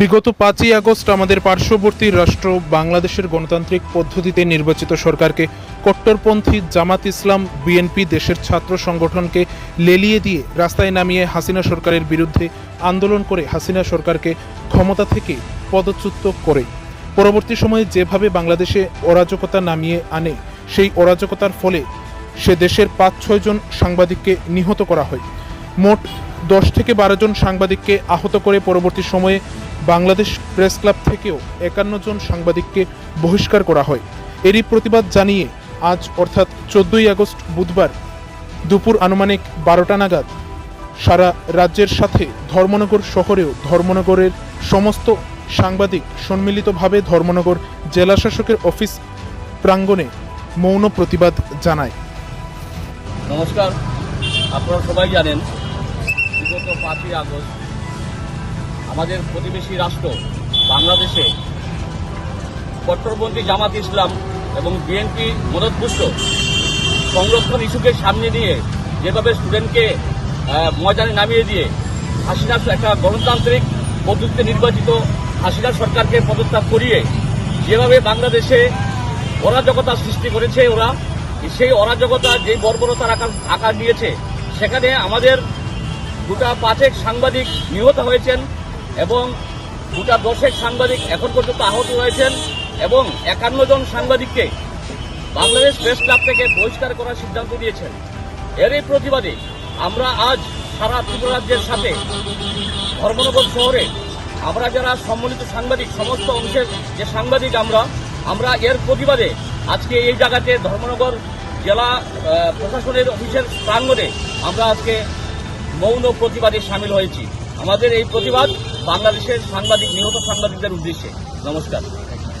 বিগত পাঁচই আগস্ট আমাদের পার্শ্ববর্তী রাষ্ট্র বাংলাদেশের গণতান্ত্রিক পদ্ধতিতে নির্বাচিত সরকারকে কট্টরপন্থী জামাত ইসলাম বিএনপি দেশের ছাত্র সংগঠনকে লেলিয়ে দিয়ে রাস্তায় নামিয়ে হাসিনা সরকারের বিরুদ্ধে আন্দোলন করে হাসিনা সরকারকে ক্ষমতা থেকে পদচ্যুত করে। পরবর্তী সময়ে যেভাবে বাংলাদেশে অরাজকতা নামিয়ে আনে, সেই অরাজকতার ফলে সে দেশের পাঁচ ছয়জন সাংবাদিককে নিহত করা হয়। মোট দশ থেকে বারো জন সাংবাদিককে আহত করে পরবর্তী সময়ে বাংলাদেশ প্রেস ক্লাব থেকেও একান্ন জন সাংবাদিককে বহিষ্কার করা হয়। এরই প্রতিবাদ জানিয়ে আজ, অর্থাৎ চোদ্দই আগস্ট বুধবার, দুপুর আনুমানিক বারোটা নাগাদ, সারা রাজ্যের সাথে ধর্মনগর শহরেও ধর্মনগরের সমস্ত সাংবাদিক সম্মিলিতভাবে ধর্মনগর জেলা শাসকের অফিস প্রাঙ্গণে মৌন প্রতিবাদ জানায়। নমস্কার, আপনারা সবাই জানেন, বিগত পাঁচই আগস্ট আমাদের প্রতিবেশী রাষ্ট্র বাংলাদেশে কট্টরপন্থী জামাত ইসলাম এবং বিএনপি মদতপুষ্ট সংরক্ষণ ইস্যুকে সামনে নিয়ে যেভাবে স্টুডেন্টকে ময়দানে নামিয়ে দিয়ে হাসিনা একটা গণতান্ত্রিক পদ্ধতিতে নির্বাচিত হাসিনা সরকারকে পদত্যাগ করিয়ে যেভাবে বাংলাদেশে অরাজকতা সৃষ্টি করেছে ওরা, সেই অরাজকতা যে বর্বরতার আকার আকার নিয়েছে সেখানে আমাদের গোটা পাঁচেক সাংবাদিক নিহত হয়েছেন। এবং গোটা দশেক সাংবাদিক এখন পর্যন্ত আহত হয়েছেন এবং একান্ন জন সাংবাদিককে বাংলাদেশ প্রেস ক্লাব থেকে বহিষ্কার করার সিদ্ধান্ত দিয়েছেন এরই প্রতিবাদে আমরা আজ সারা ত্রিপুরা রাজ্যের সাথে ধর্মনগর শহরে আমরা যারা সম্মানিত সাংবাদিক, সমস্ত অংশের যে সাংবাদিক আমরা আমরা এর প্রতিবাদে আজকে এই জায়গাতে ধর্মনগর জেলা প্রশাসনের অফিসের প্রাঙ্গণে আমরা আজকে মৌন প্রতিবাদে সামিল হয়েছি। আমাদের এই প্রতিবাদ বাংলাদেশের সাংবাদিক নিহত সাংবাদিকদের উদ্দেশ্যে। নমস্কার।